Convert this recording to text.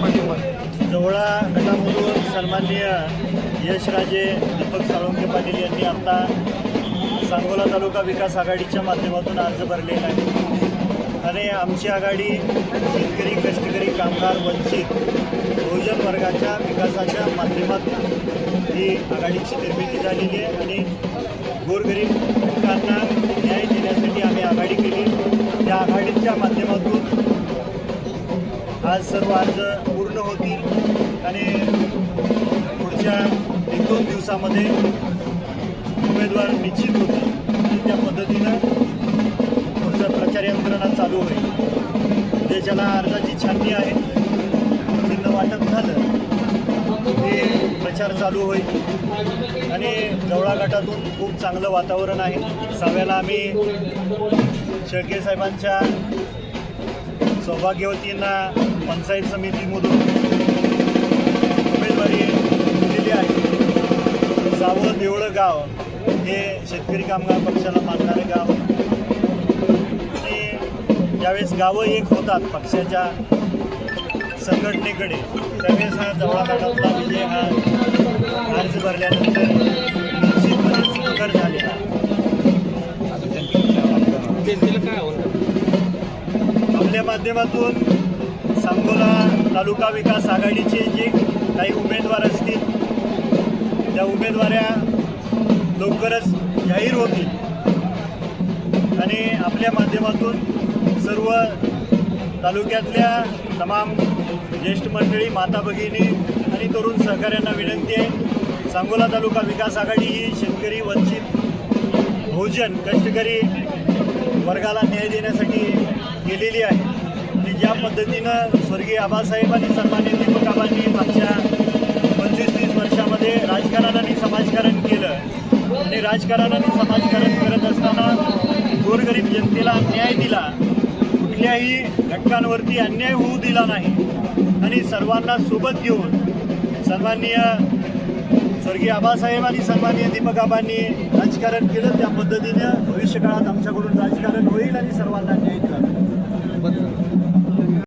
जवळा गटामधून सन्माननीय यशराजे दीपक साळुंके पाटील यांनी आता सांगोला तालुका विकास आघाडीच्या माध्यमातून अर्ज भरलेला आहे. आणि आमची आघाडी शेतकरी कष्टकरी कामगार वंचित बहुजन वर्गाच्या विकासाच्या माध्यमातून ही आघाडीची निर्मिती झालेली आहे आणि आज सर्व अर्ज पूर्ण होतील. आणि पुढच्या एक दोन दिवसामध्ये उमेदवार निश्चित होतील. त्या पद्धतीनं पुढचा प्रचार यंत्रणा चालू होईल. देशाला अर्जाची छाननी आहे चिन्ह वाटप झालं हे प्रचार चालू होईल. आणि जवळा गटातून खूप चांगलं वातावरण आहे. सहाव्याला आम्ही शेळके साहेबांच्या सौभाग्यवतींना पंचायत समितीमधून उमेदवारी दिलेली आहे. सावं देवळं गाव हे शेतकरी कामगार पक्षाला मानणारे गाव. आणि ज्यावेळेस गावं एक होतात पक्षाच्या संघटनेकडे त्यावेळेस हा जवळा गटातला विजय म्हणजे हा अर्ज भरल्यानंतर निश्चितपणेच सुखकर झालेला. काय आपल्या माध्यमातून सांगोला तालुका विकास आघाडीचे जे काही उमेदवार असतील त्या उमेदवाऱ्या लवकरच जाहीर होतील. आणि आपल्या माध्यमातून सर्व तालुक्यातल्या तमाम ज्येष्ठ मंडळी माता भगिनी आणि तरुण सहकाऱ्यांना विनंती आहे सांगोला तालुका विकास आघाडी ही शेतकरी वंचित बहुजन कष्टकरी वर्गाला न्याय देण्यासाठी गेलेली आहे. ज्या पद्धतीनं स्वर्गीय आबासाहेब आणि सन्मान्य दीपक आबांनी मागच्या पंचवीस तीस वर्षामध्ये राजकारण आणि समाजकारण केलं. आणि राजकारण आणि समाजकारण करत असताना गोरगरीब जनतेला न्याय दिला. कुठल्याही घटकांवरती अन्याय होऊ दिला नाही. आणि सर्वांना सोबत घेऊन सन्माननीय स्वर्गीय आबासाहेब आणि सन्माननीय दीपक आबांनी राजकारण केलं. त्या पद्धतीनं भविष्यकाळात आमच्याकडून राजकारण होईल आणि सर्वांना न्याय दिला